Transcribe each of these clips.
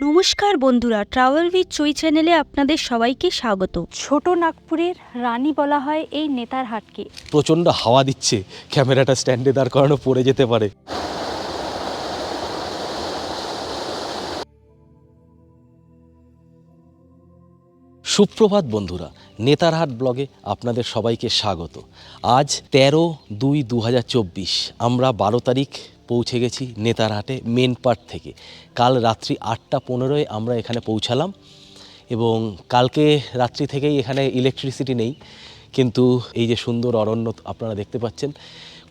নমস্কার বন্ধুরা travel with চই চ্যানেলে আপনাদের সবাইকে স্বাগত। ছোট নাগপুরের রানী বলা হয় এই নেতার হাটকে। প্রচণ্ড হাওয়া দিচ্ছে ক্যামেরাটা স্ট্যান্ডে দাঁড় করানো পড়ে যেতে পারে। সুপ্রভাত বন্ধুরা নেতারহাট ব্লগে আপনাদের সবাইকে স্বাগত। আজ তেরো দুই দু আমরা বারো তারিখ পৌঁছে গেছি নেতারহাটে মেন পার্ট থেকে। কাল রাত্রি আটটা পনেরোয় আমরা এখানে পৌঁছালাম এবং কালকে রাত্রি থেকেই এখানে ইলেকট্রিসিটি নেই। কিন্তু এই যে সুন্দর অরণ্য আপনারা দেখতে পাচ্ছেন,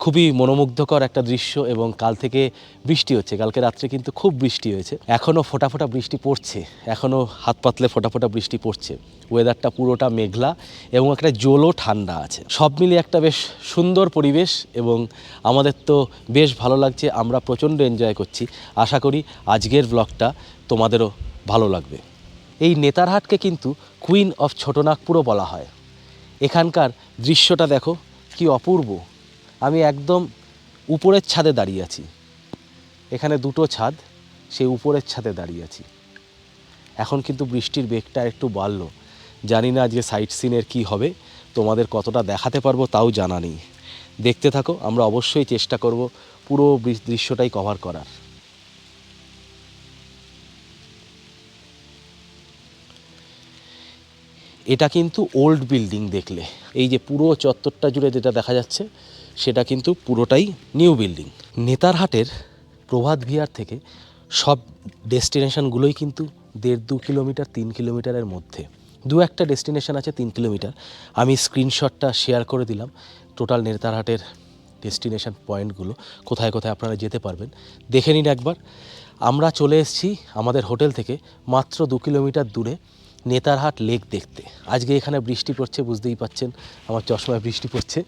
খুবই মনোমুগ্ধকর একটা দৃশ্য এবং কাল থেকে বৃষ্টি হচ্ছে। কালকে রাত্রে কিন্তু খুব বৃষ্টি হয়েছে। এখনও ফোটা ফোটা বৃষ্টি পড়ছে। এখনও হাত পাতলে ফোটা ফোটা বৃষ্টি পড়ছে। ওয়েদারটা পুরোটা মেঘলা এবং একটা জলও ঠান্ডা আছে। সব মিলিয়ে একটা বেশ সুন্দর পরিবেশ এবং আমাদের তো বেশ ভালো লাগছে। আমরা প্রচণ্ড এনজয় করছি। আশা করি আজকের ব্লগটা তোমাদেরও ভালো লাগবে। এই নেতারহাটকে কিন্তু কুইন অফ ছোটনাগপুরও বলা হয়। এখানকার দৃশ্যটা দেখো, কি অপূর্ব। আমি একদম উপরের ছাদে দাঁড়িয়ে আছি। এখানে দুটো ছাদ, সেই উপরের ছাদে দাঁড়িয়ে আছি। এখন কিন্তু বৃষ্টির বেগটা একটু বাড়লো। জানি না আজকে সাইট সিনের কী হবে, তোমাদের কতটা দেখাতে পারব তাও জানা নেই। দেখতে থাকো, আমরা অবশ্যই চেষ্টা করব পুরো দৃশ্যটাই কভার করার। এটা কিন্তু ওল্ড বিল্ডিং দেখলে। এই যে পুরো চত্বরটা জুড়ে যেটা দেখা যাচ্ছে, সেটা কিন্তু পুরোটাই নিউ বিল্ডিং নেতারহাটের প্রভাত ভিয়ার থেকে সব ডেস্টিনেশনগুলোই কিন্তু দেড় দু কিলোমিটার, তিন কিলোমিটারের মধ্যে। দু একটা ডেস্টিনেশন আছে তিন কিলোমিটার। আমি স্ক্রিনশটটা শেয়ার করে দিলাম টোটাল নেতারহাটের ডেস্টিনেশন পয়েন্টগুলো কোথায় কোথায় আপনারা যেতে পারবেন, দেখে নিন একবার। আমরা চলে এসেছি আমাদের হোটেল থেকে মাত্র দু কিলোমিটার দূরে নেতারহাট লেক দেখতে। আজকে এখানে বৃষ্টি পড়ছে, বুঝতেই পাচ্ছেন, আমার চশমায় বৃষ্টি পড়ছে।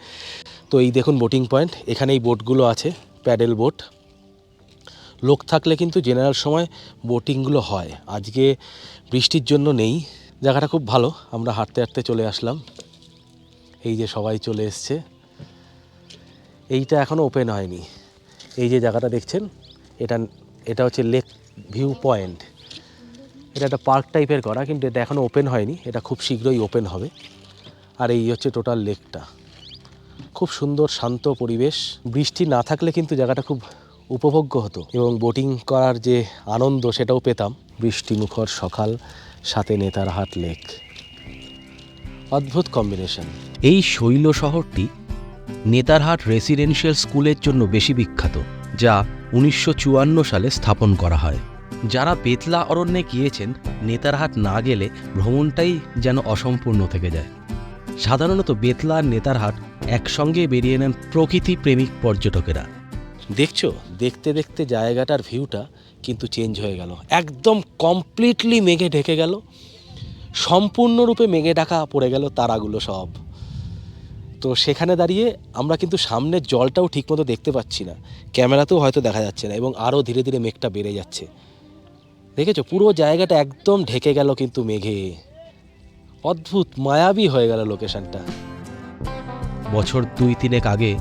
তো এই দেখুন বোটিং পয়েন্ট এখানে এই বোটগুলো আছে প্যাডেল বোট লোক থাকলে কিন্তু জেনারেল সময় বোটিংগুলো হয়। আজকে বৃষ্টির জন্য নেই, জায়গাটা খুব ভালো, আমরা হাঁটতে হাঁটতে চলে আসলাম। এই যে সবাই চলে এসছে। এইটা এখনও ওপেন হয়নি। এই যে জায়গাটা দেখছেন, এটা এটা হচ্ছে লেক ভিউ পয়েন্ট এটা একটা পার্ক টাইপের করা, কিন্তু এটা এখনও ওপেন হয়নি। এটা খুব শীঘ্রই ওপেন হবে। আর এই হচ্ছে টোটাল লেকটা খুব সুন্দর, শান্ত পরিবেশ। বৃষ্টি না থাকলে কিন্তু জায়গাটা খুব উপভোগ্য হতো। এবং বোটিং করার যে আনন্দ, সেটাও পেতাম। বৃষ্টিমুখর সকাল, সাথে নেতারহাট লেক অদ্ভুত কম্বিনেশন এই শৈল শহরটি নেতারহাট রেসিডেন্সিয়াল স্কুলের জন্য বেশি বিখ্যাত, যা উনিশশো চুয়ান্ন সালে স্থাপন করা হয়। যারা বেতলা অরণ্যে গিয়েছেন নেতারহাট না গেলে ভ্রমণটাই যেন অসম্পূর্ণ থেকে যায়। সাধারণত বেতলা আর নেতারহাট একসঙ্গে বেরিয়ে নেন প্রকৃতি প্রেমিক পর্যটকেরা। দেখছ? দেখতে দেখতে জায়গাটার ভিউটা কিন্তু চেঞ্জ হয়ে গেল। একদম কমপ্লিটলি মেঘে ঢেকে গেল। সম্পূর্ণরূপে মেঘে ঢাকা পড়ে গেল তারাগুলো সব। তো সেখানে দাঁড়িয়ে আমরা কিন্তু সামনের জলটাও ঠিকমতো দেখতে পাচ্ছি না। ক্যামেরাতেও হয়তো দেখা যাচ্ছে না এবং আরও ধীরে ধীরে মেঘটা বেড়ে যাচ্ছে। দেখেছ? পুরো জায়গাটা একদম ঢেকে গেল কিন্তু মেঘে। অদ্ভুত মায়াবী হয়ে গেল লোকেশনটা। বছর দুই তিনেক আগে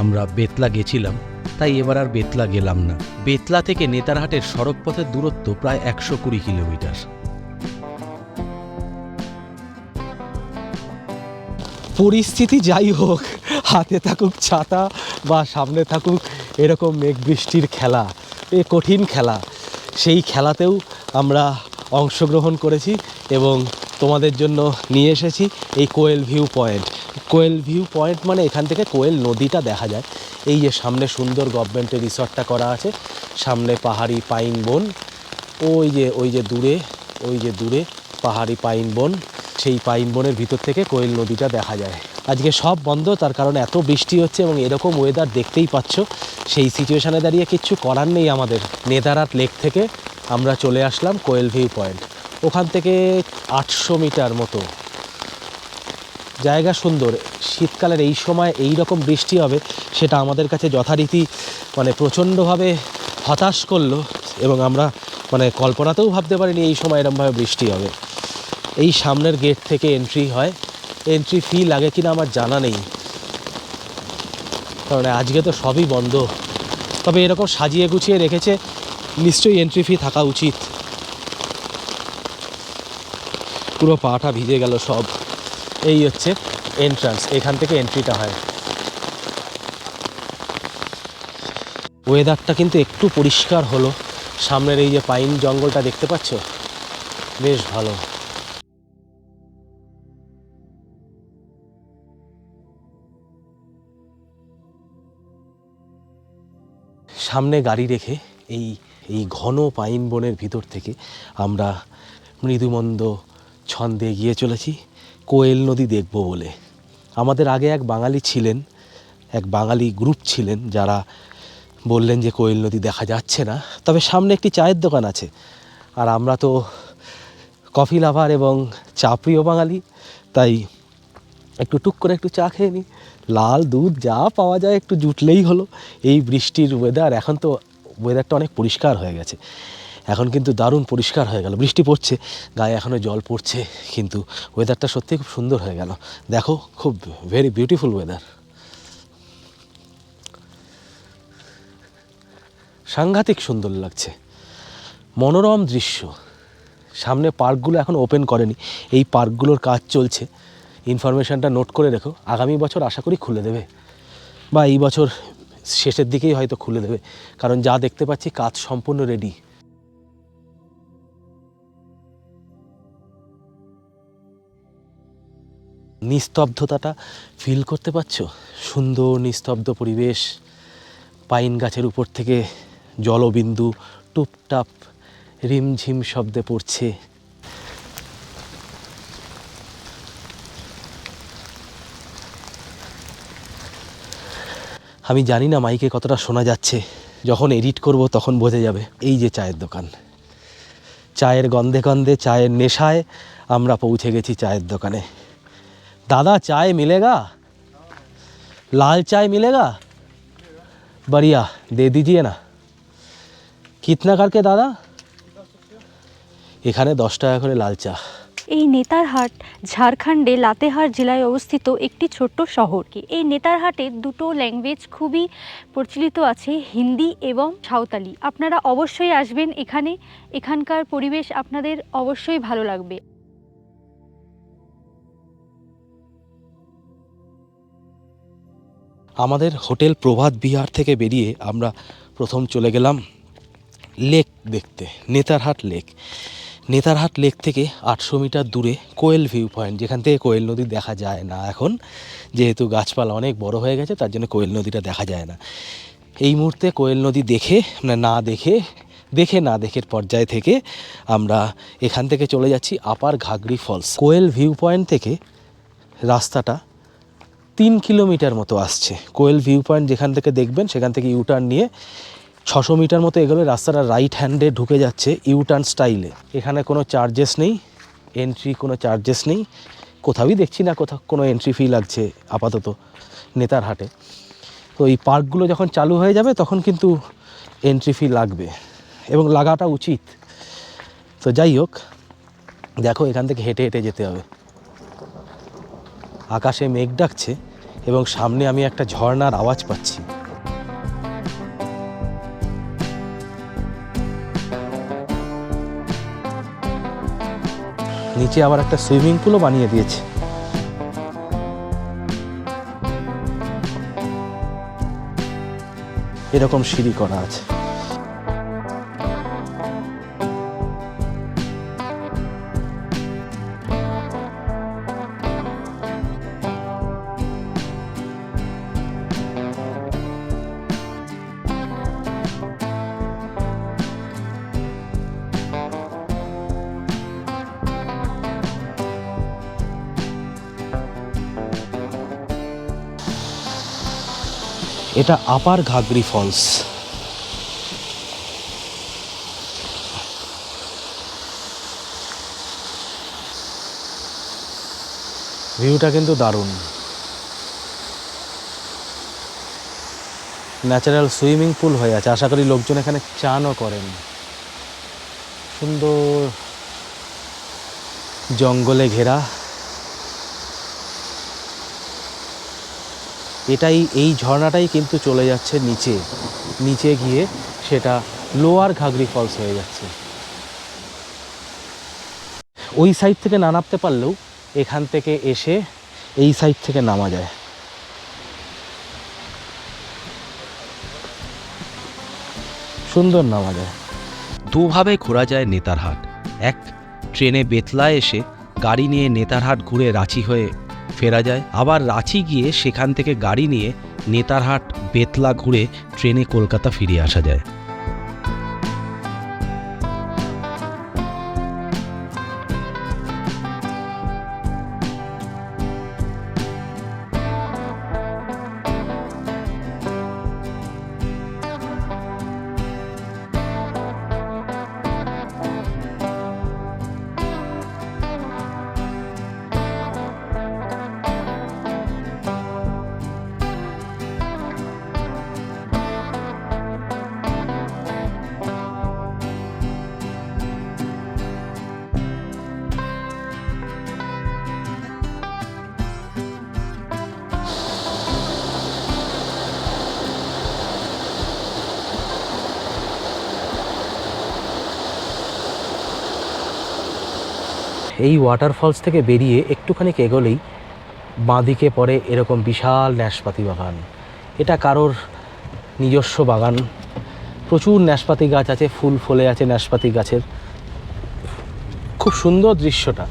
আমরা বেতলা গেছিলাম তাই এবার আর বেতলা গেলাম না। বেতলা থেকে নেতারহাটের সড়কপথের দূরত্ব প্রায় একশো কুড়ি কিলোমিটার। পরিস্থিতি যাই হোক হাতে থাকুক ছাতা বা সামনে থাকুক এরকম মেঘ বৃষ্টির খেলা এ কঠিন খেলা। সেই খেলাতেও আমরা অংশগ্রহণ করেছি এবং তোমাদের জন্য নিয়ে এসেছি এই Koel view point. Koel view point মানে এখান থেকে কোয়েল নদীটা দেখা যায়। এই যে সামনে সুন্দর গভর্নমেন্টের রিসর্টটা করা আছে, সামনে পাহাড়ি পাইন বন, ওই যে ওই যে দূরে, ওই যে দূরে পাহাড়ি পাইন বন, সেই পাইন বনের ভিতর থেকে কোয়েল নদীটা দেখা যায়। আজকে সব বন্ধ, তার কারণ এত বৃষ্টি হচ্ছে এবং এরকম ওয়েদার দেখতেই পাচ্ছ। সেই সিচুয়েশানে দাঁড়িয়ে কিচ্ছু করার নেই আমাদের নেদারাত লেক থেকে। আমরা চলে আসলাম কোয়েল ভিউ পয়েন্ট। ওখান থেকে আটশো মিটার মতো। জায়গা সুন্দর। শীতকালের এই সময় এই রকম বৃষ্টি হবে, সেটা আমাদের কাছে যথারীতি মানে প্রচণ্ডভাবে হতাশ করল এবং আমরা মানে কল্পনাতেও ভাবতে পারিনি এই সময় এরমভাবে বৃষ্টি হবে। এই সামনের গেট থেকে এন্ট্রি হয়। এন্ট্রি ফি লাগে কিনা আমার জানা নেই। কারণ আজকে তো সবই বন্ধ। তবে এরকম সাজিয়ে গুছিয়ে রেখেছে, নিশ্চয়ই এন্ট্রি ফি থাকা উচিত। পুরো পাটা ভিজে গেল সব। এই হচ্ছে এন্ট্রান্স এখান থেকে এন্ট্রিটা হয়। ওয়েদারটা কিন্তু একটু পরিষ্কার হলো। সামনের এই যে পাইন জঙ্গলটা দেখতে পাচ্ছ? বেশ ভালো। সামনে গাড়ি রেখে এই এই ঘন পাইন বনের ভিতর থেকে আমরা মৃদুমন্দ ছন্দে এগিয়ে চলেছি। কোয়েল নদী দেখব বলে। আমাদের আগে এক বাঙালি ছিলেন, এক বাঙালি গ্রুপ ছিলেন যারা বললেন যে কোয়েল নদী দেখা যাচ্ছে না। তবে সামনে একটি চায়ের দোকান আছে। আর আমরা তো কফি লাভার এবং চা প্রিয় বাঙালি, তাই একটু টুক করে একটু চা খেয়ে নিই। লাল, দুধ যা পাওয়া যায় একটু জুটলেই হলো। এই বৃষ্টির ওয়েদার এখন তো ওয়েদারটা অনেক পরিষ্কার হয়ে গেছে। এখন কিন্তু দারুণ পরিষ্কার হয়ে গেল। বৃষ্টি পড়ছে, গায়ে এখনও জল পড়ছে, কিন্তু ওয়েদারটা সত্যিই খুব সুন্দর হয়ে গেল। দেখো, খুব ভেরি বিউটিফুল ওয়েদার সাংঘাতিক সুন্দর লাগছে। মনোরম দৃশ্য। সামনে পার্কগুলো এখন ওপেন করেনি। এই পার্কগুলোর কাজ চলছে। ইনফরমেশনটা নোট করে রেখো। আগামী বছর আশা করি খুলে দেবে। বা এই বছর শেষের দিকেই হয়তো খুলে দেবে। কারণ যা দেখতে পাচ্ছি কাজ সম্পূর্ণ রেডি নিস্তব্ধতাটা ফিল করতে পারছ? সুন্দর নিস্তব্ধ পরিবেশ। পাইন গাছের উপর থেকে জলবিন্দু টুপটাপ রিমঝিম শব্দে পড়ছে। আমি জানি না মাইকে কতটা শোনা যাচ্ছে যখন এডিট করব তখন বোঝা যাবে এই যে চায়ের দোকান চায়ের গন্ধে গন্ধে চায়ের নেশায় আমরা পৌঁছে গেছি চায়ের দোকানে दादा चाय मिलेगा लाल चाय मिलेगा बढ़िया दे दीजिए ना कितना करके दादा এখানে দশ টাকা করে লাল চা এই নেতারহাট, ঝাড়খণ্ডে লাতেহার জেলায় অবস্থিত একটি ছোট্ট শহর। কি এই নেতারহাটে দুটো ল্যাঙ্গুয়েজ খুবই প্রচলিত আছে, হিন্দি এবং সাঁওতালি। আপনারা অবশ্যই আসবেন এখানে। এখানকার পরিবেশ আপনাদের অবশ্যই ভালো লাগবে। আমাদের হোটেল প্রভাত বিহার থেকে বেরিয়ে আমরা প্রথম চলে গেলাম লেক দেখতে, নেতারহাট লেক। নেতারহাট লেক থেকে আটশো মিটার দূরে কোয়েল ভিউ পয়েন্ট যেখান থেকে কোয়েল নদী দেখা যায় না এখন। যেহেতু গাছপালা অনেক বড় হয়ে গেছে, তার জন্য কোয়েল নদীটা দেখা যায় না। এই মুহূর্তে কোয়েল নদী দেখে, না দেখে দেখে না দেখের পর্যায় থেকে আমরা এখান থেকে চলে যাচ্ছি upper Ghagri falls. Koel view point থেকে রাস্তাটা তিন কিলোমিটার মতো আসছে। কোয়েল ভিউ পয়েন্ট যেখান থেকে দেখবেন, সেখান থেকে ইউটার্ন নিয়ে ছশো মিটার মতো এগোলে রাস্তাটা রাইট হ্যান্ডে ঢুকে যাচ্ছে ইউটার্ন স্টাইলে এখানে কোনো চার্জেস নেই এন্ট্রি কোনো চার্জেস নেই। কোথাওই দেখছি না, কোথাও কোনো এন্ট্রি ফি লাগছে আপাতত নেতার হাটে। তো এই পার্কগুলো যখন চালু হয়ে যাবে তখন কিন্তু এন্ট্রি ফি লাগবে এবং লাগাটা উচিত। তো যাই হোক, দেখো এখান থেকে হেঁটে হেঁটে যেতে হবে। আকাশে মেঘ ডাকছে এবং সামনে আমি একটা ঝর্নার আওয়াজ পাচ্ছি। নিচে আবার একটা সুইমিং পুলও বানিয়ে দিয়েছে। এরকম সিঁড়ি করা আছে। এটা আপার ঘাগরি ফলস। ভিউটা কিন্তু দারুণ। ন্যাচারাল সুইমিং পুল হয়ে আছে। আশা করি লোকজন এখানে চানও করেন। সুন্দর জঙ্গলে ঘেরা। এটাই, এই ঝর্ণাটাই কিন্তু চলে যাচ্ছে নিচে। নিচে গিয়ে সেটা লোয়ার ঘাগরি ফলস হয়ে যাচ্ছে। ওই সাইড থেকে না নামতে পারলেও এখান থেকে এসে এই সাইড থেকে নামা যায়। সুন্দর নামা যায়। দুভাবে ঘোরা যায় নেতারহাট। এক, ট্রেনে বেতলায় এসে গাড়ি নিয়ে নেতারহাট ঘুরে রাঁচি হয়ে ফেরা যায়। আবার রাঁচি গিয়ে সেখান থেকে গাড়ি নিয়ে নেতারহাট, বেতলা ঘুরে ট্রেনে কলকাতা ফিরে আসা যায়। এই ওয়াটারফলস থেকে বেরিয়ে একটুখানি এগোলেই বাঁদিকে পড়ে এরকম বিশাল ন্যাশপাতি বাগান। এটা কারোর নিজস্ব বাগান। প্রচুর ন্যাশপাতি গাছ আছে, ফুল ফলে আছে ন্যাশপাতি গাছের। খুব সুন্দর দৃশ্যটা।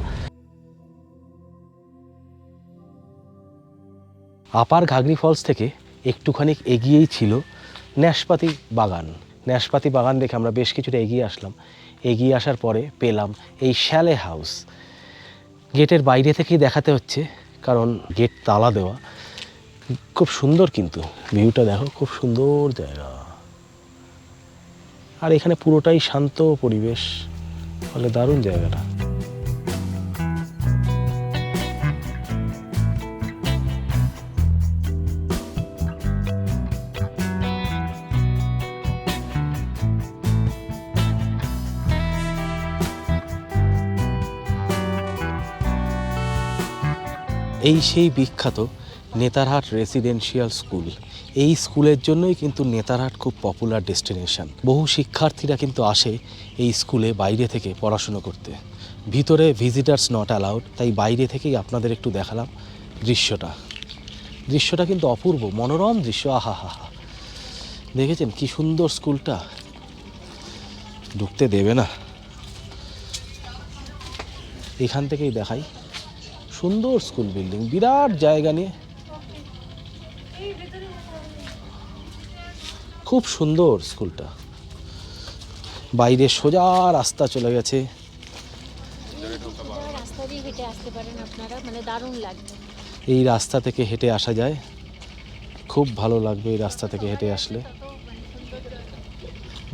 আপার ঘাগরি ফলস থেকে একটুখানি এগিয়েই ছিল ন্যাশপাতি বাগান। ন্যাশপাতি বাগান দেখে আমরা বেশ কিছুটা এগিয়ে আসলাম। এগিয়ে আসার পরে পেলাম এই শ্যালে হাউস। গেটের বাইরে থেকেই দেখাতে হচ্ছে, কারণ গেট তালা দেওয়া। খুব সুন্দর কিন্তু, ভিউটা দেখো, খুব সুন্দর জায়গা। আর এখানে পুরোটাই শান্ত পরিবেশ, ফলে দারুণ জায়গাটা। এই সেই বিখ্যাত নেতারহাট রেসিডেন্সিয়াল স্কুল। এই স্কুলের জন্যই কিন্তু নেতারহাট খুব পপুলার ডেস্টিনেশন। বহু শিক্ষার্থীরা কিন্তু আসে এই স্কুলে বাইরে থেকে পড়াশুনো করতে। ভিতরে ভিজিটার্স নট অ্যালাউড, তাই বাইরে থেকেই আপনাদের একটু দেখালাম দৃশ্যটা। দৃশ্যটা কিন্তু অপূর্ব, মনোরম দৃশ্য আহা হা হা দেখেছেন কি সুন্দর স্কুলটা? ঢুকতে দেবে না। এখান থেকেই দেখাই। সুন্দর স্কুল বিল্ডিং, বিরাট জায়গা নিয়ে। খুব সুন্দর স্কুলটা। বাইরে সোজা রাস্তা চলে গেছে। এই রাস্তা থেকে হেঁটে আসা যায়। খুব ভালো লাগবে এই রাস্তা থেকে হেঁটে আসলে।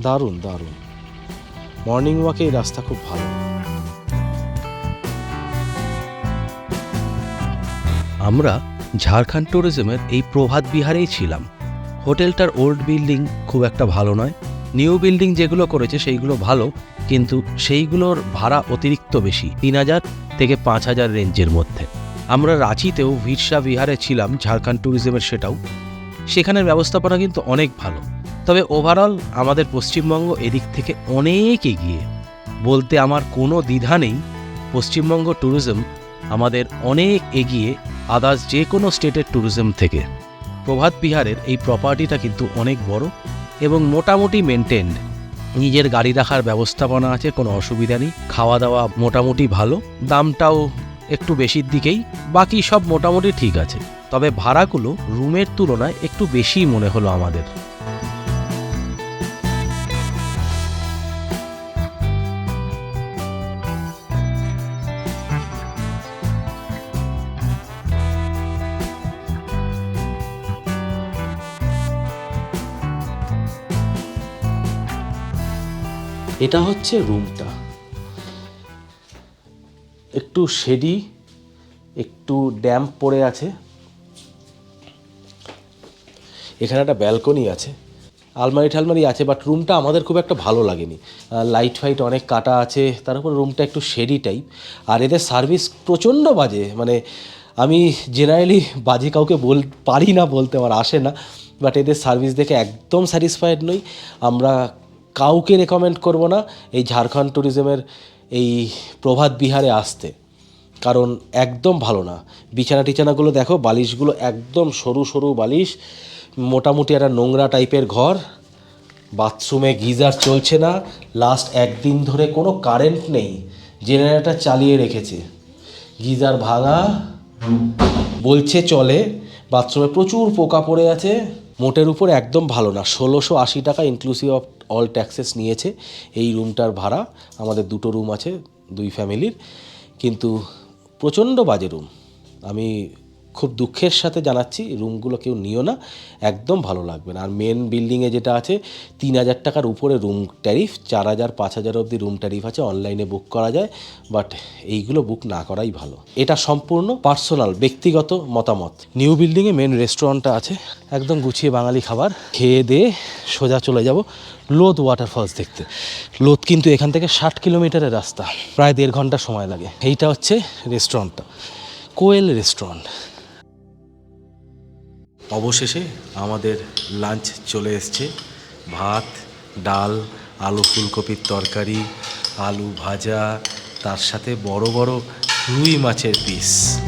দারুণ দারুণ। মর্নিং ওয়াকে এই রাস্তা খুব ভালো। আমরা ঝাড়খণ্ড ট্যুরিজমের এই প্রভাত বিহারেই ছিলাম। হোটেলটার ওল্ড বিল্ডিং খুব একটা ভালো নয়। নিউ বিল্ডিং যেগুলো করেছে সেইগুলো ভালো, কিন্তু সেইগুলোর ভাড়া অতিরিক্ত বেশি, তিন হাজার থেকে পাঁচ হাজার রেঞ্জের মধ্যে। আমরা রাঁচিতেও ভিরসা বিহারে ছিলাম, ঝাড়খণ্ড ট্যুরিজমের সেটাও। সেখানের ব্যবস্থাপনা কিন্তু অনেক ভালো। তবে ওভারঅল আমাদের পশ্চিমবঙ্গ এদিক থেকে অনেক এগিয়ে। বলতে আমার কোনো দ্বিধা নেই, পশ্চিমবঙ্গ ট্যুরিজম আমাদের অনেক এগিয়ে আদার্স যে কোনো স্টেটের ট্যুরিজম থেকে। প্রভাত বিহারের এই প্রপার্টিটা কিন্তু অনেক বড় এবং মোটামুটি মেনটেন্ড নিজের গাড়ি রাখার ব্যবস্থাপনা আছে, কোনো অসুবিধা নেই। খাওয়া দাওয়া মোটামুটি ভালো, দামটাও একটু বেশির দিকেই, বাকি সব মোটামুটি ঠিক আছে। তবে ভাড়াগুলো রুমের তুলনায় একটু বেশি মনে হলো আমাদের। এটা হচ্ছে রুমটা। একটু শেডি, একটু ড্যাম্প পড়ে আছে। এখানে একটা ব্যালকনি আছে। আলমারি ঠালমারি আছে, বাট রুমটা আমাদের খুব একটা ভালো লাগেনি। লাইট ফাইট অনেক কাটা আছে, তার উপর রুমটা একটু শেডি টাইপ আর এদের সার্ভিস প্রচণ্ড বাজে মানে আমি জেনারেলি বাজে কাউকে বল, পারি না বলতে, আমার আসে না। বাট এদের সার্ভিস দেখে একদম স্যাটিসফাইড নই। আমরা কাউকে রেকমেন্ড করব না। এই ঝাড়খণ্ড ট্যুরিজমের এই প্রভাত বিহারে আসতে। কারণ একদম ভালো না। বিছানা টিছানাগুলো দেখো, বালিশগুলো একদম সরু সরু বালিশ। মোটামুটি একটা নোংরা টাইপের ঘর। বাথরুমে গিজার চলছে না। লাস্ট একদিন ধরে কোনো কারেন্ট নেই। জেনারেটর চালিয়ে রেখেছে। গিজার ভাঙা। বলছে চলে। বাথরুমে প্রচুর পোকা পড়ে আছে। মোটের উপর একদম ভালো না। ষোলোশো আশি টাকা ইনক্লুসিভ অফ অল ট্যাক্সেস নিয়েছে এই রুমটার ভাড়া। আমাদের দুটো রুম আছে, দুই ফ্যামিলির কিন্তু প্রচণ্ড বাজে রুম। আমি খুব দুঃখের সাথে জানাচ্ছি রুমগুলো কেউ নিও না, একদম ভালো লাগবে না। আর মেন বিল্ডিংয়ে যেটা আছে, তিন হাজার টাকার উপরে রুম ট্যারিফ চার হাজার, পাঁচ হাজার অবধি রুম ট্যারিফ আছে অনলাইনে বুক করা যায় বাট এইগুলো বুক না করাই ভালো। এটা সম্পূর্ণ পার্সোনাল ব্যক্তিগত মতামত। নিউ বিল্ডিংয়ে মেন রেস্টুরেন্টটা আছে, একদম গুছিয়ে বাঙালি খাবার, খেয়ে দিয়ে সোজা চলে যাব লোদ ওয়াটারফলস দেখতে। লোদ কিন্তু এখান থেকে ষাট কিলোমিটারের রাস্তা, প্রায় দেড় ঘণ্টা সময় লাগে। এইটা হচ্ছে রেস্টুরেন্টটা কোয়েল রেস্টুরেন্ট অবশেষে আমাদের লাঞ্চ চলে এসছে। ভাত, ডাল, আলু ফুলকপির তরকারি, আলু ভাজা, তার সাথে বড় বড় রুই মাছের পিস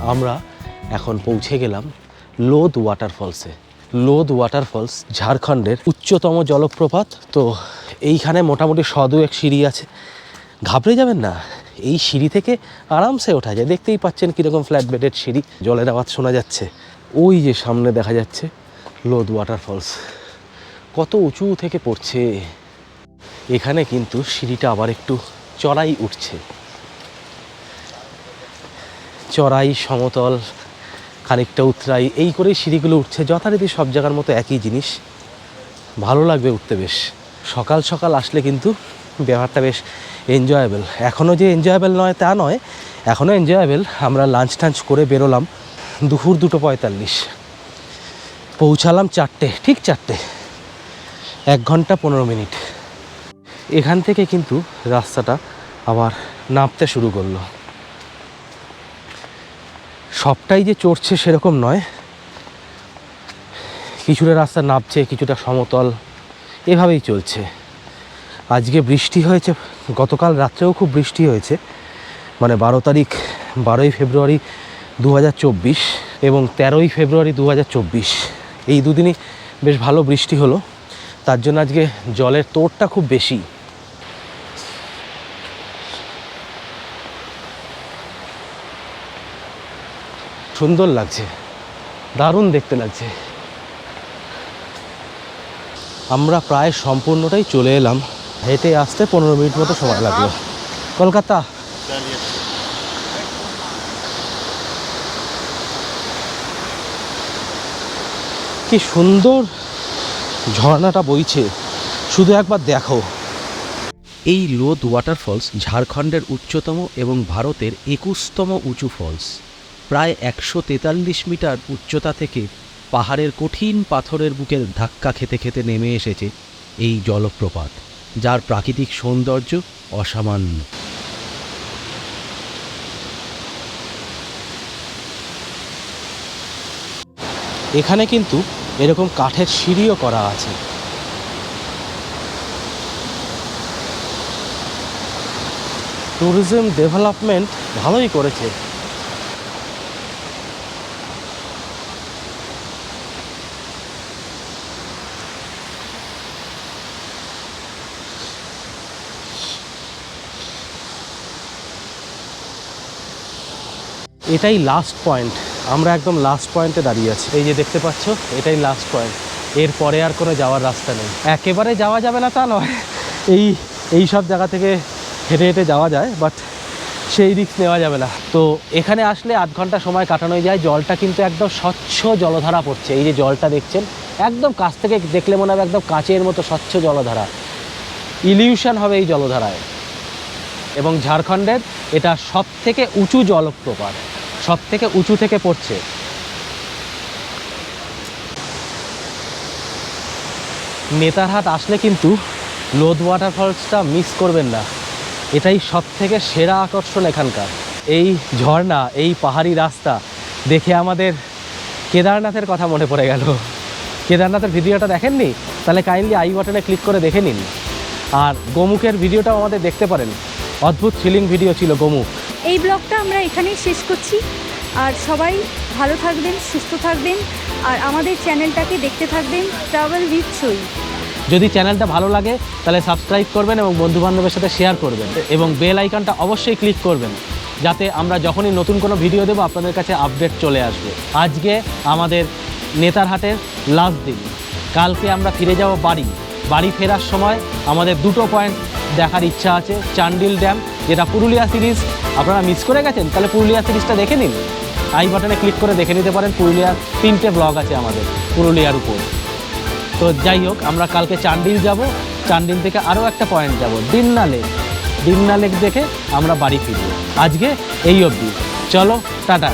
আমরা এখন পৌঁছে গেলাম লোদ ওয়াটারফলসে। লোদ ওয়াটারফলস ঝাড়খণ্ডের উচ্চতম জলপ্রপাত। তো এইখানে মোটামুটি সদু এক সিঁড়ি আছে। ঘাবড়ে যাবেন না? এই সিঁড়ি থেকে আরামসে ওঠা যায়। দেখতেই পাচ্ছেন কীরকম ফ্ল্যাট বেডের সিঁড়ি। জলের আওয়াজ শোনা যাচ্ছে। ওই যে সামনে দেখা যাচ্ছে লোদ ওয়াটারফলস কত উঁচু থেকে পড়ছে। এখানে কিন্তু সিঁড়িটা আবার একটু চড়াই উঠছে। চড়াই, সমতল, খানিকটা উতরাই, এই করেই সিঁড়িগুলো উঠছে। যথারীতি সব জায়গার মতো একই জিনিস। ভালো লাগবে উঠতে বেশ। সকাল সকাল আসলে কিন্তু ব্যাপারটা বেশ এনজয়েবল এখনও যে এনজয়েবল নয় তা নয় এখনও এনজয়েবল আমরা লাঞ্চ টাঞ্চ করে বেরোলাম দুপুর দুটো পঁয়তাল্লিশ। পৌঁছালাম চারটে, ঠিক চারটে। এক ঘণ্টা পনেরো মিনিট। এখান থেকে কিন্তু রাস্তাটা আবার নামতে শুরু করল। সবটাই যে চড়ছে সেরকম নয়। কিছুটা রাস্তা নামছে, কিছুটা সমতল, এভাবেই চলছে। আজকে বৃষ্টি হয়েছে, গতকাল রাত্রেও খুব বৃষ্টি হয়েছে। মানে বারো তারিখ, বারোই ফেব্রুয়ারি দু হাজার চব্বিশ এবং তেরোই ফেব্রুয়ারি দু হাজার চব্বিশ। এই দুদিনই বেশ ভালো বৃষ্টি হলো। তার জন্য আজকে জলের তোড়টা খুব বেশি। সুন্দর লাগছে। দারুণ দেখতে লাগছে। আমরা প্রায় সম্পূর্ণটাই চলে এলাম। হেঁটে আসতে পনেরো মিনিট মতো সময় লাগল। কলকাতা। কি সুন্দর ঝর্ণাটা বইছে। শুধু একবার দেখো। এই লোদ ওয়াটারফলস ঝাড়খণ্ডের উচ্চতম এবং ভারতের একুশতম উঁচু ফলস। প্রায় একশো তেতাল্লিশ মিটার উচ্চতা থেকে পাহাড়ের কঠিন পাথরের বুকের ধাক্কা খেতে খেতে নেমে এসেছে এই জলপ্রপাত। যার প্রাকৃতিক সৌন্দর্য অসামান্য। এখানে কিন্তু এরকম কাঠের সিঁড়িও করা আছে। ট্যুরিজম ডেভেলপমেন্ট ভালোই করেছে। এটাই লাস্ট পয়েন্ট আমরা একদম লাস্ট পয়েন্টে দাঁড়িয়ে আছি। এই যে দেখতে পাচ্ছ, এটাই লাস্ট পয়েন্ট এরপরে আর কোনো যাওয়ার রাস্তা নেই। একেবারে যাওয়া যাবে না তা নয়। এই এই সব জায়গা থেকে হেঁটে হেঁটে যাওয়া যায় বাট সেই রিস্ক নেওয়া যাবে না। তো এখানে আসলে আধ ঘণ্টা সময় কাটানো যায়। জলটা কিন্তু একদম স্বচ্ছ জলধারা পড়ছে। এই যে জলটা দেখছেন, একদম কাছ থেকে দেখলে মনে হবে একদম কাঁচের মতো স্বচ্ছ জলধারা। ইলিউশন হবে এই জলধারায়। এবং ঝাড়খণ্ডের এটা সব থেকে উঁচু জলপ্রপাত সব থেকে উঁচু থেকে পড়ছে। নেতারহাট আসলে কিন্তু লোদ ওয়াটারফলসটা মিস করবেন না। এটাই সব থেকে সেরা আকর্ষণ এখানকার। এই ঝর্ণা, এই পাহাড়ি রাস্তা দেখে আমাদের কেদারনাথের কথা মনে পড়ে গেল। কেদারনাথের ভিডিওটা দেখেননি? তাহলে কাইন্ডলি আই বাটনে ক্লিক করে দেখে নিন। আর গোমুখের ভিডিওটাও আমাদের দেখতে পারেন। অদ্ভুত থ্রিলিং ভিডিও ছিল গোমুখ এই ব্লগটা আমরা এখানেই শেষ করছি। আর সবাই ভালো থাকবেন সুস্থ থাকবেন আর আমাদের চ্যানেলটাকে দেখতে থাকবেন ট্রাভেল উইথ সই যদি চ্যানেলটা ভালো লাগে তাহলে সাবস্ক্রাইব করবেন এবং বন্ধুবান্ধবের সাথে শেয়ার করবেন। এবং বেল আইকনটা অবশ্যই ক্লিক করবেন যাতে আমরা যখনই নতুন কোনো ভিডিও দেবো আপনাদের কাছে আপডেট চলে আসবে। আজকে আমাদের নেতারহাটের লাস্ট দিন। কালকে আমরা ফিরে যাব বাড়ি। বাড়ি ফেরার সময় আমাদের দুটো পয়েন্ট দেখার ইচ্ছা আছে চান্ডিল ড্যাম যেটা পুরুলিয়া সিরিজ। আপনারা মিস করে গেছেন? তাহলে পুরুলিয়া সিরিজটা দেখে নিন। আই বাটনে ক্লিক করে দেখে নিতে পারেন পুরুলিয়ার তিনটে ব্লগ আছে আমাদের, পুরুলিয়ার উপর। তো যাই হোক, আমরা কালকে চান্ডিল যাব চান্ডিল থেকে আরও একটা পয়েন্ট যাব দিন্না লেক দিন্না লেক দেখে আমরা বাড়ি ফিরব। আজকে এই অবধি। চলো, টাটা।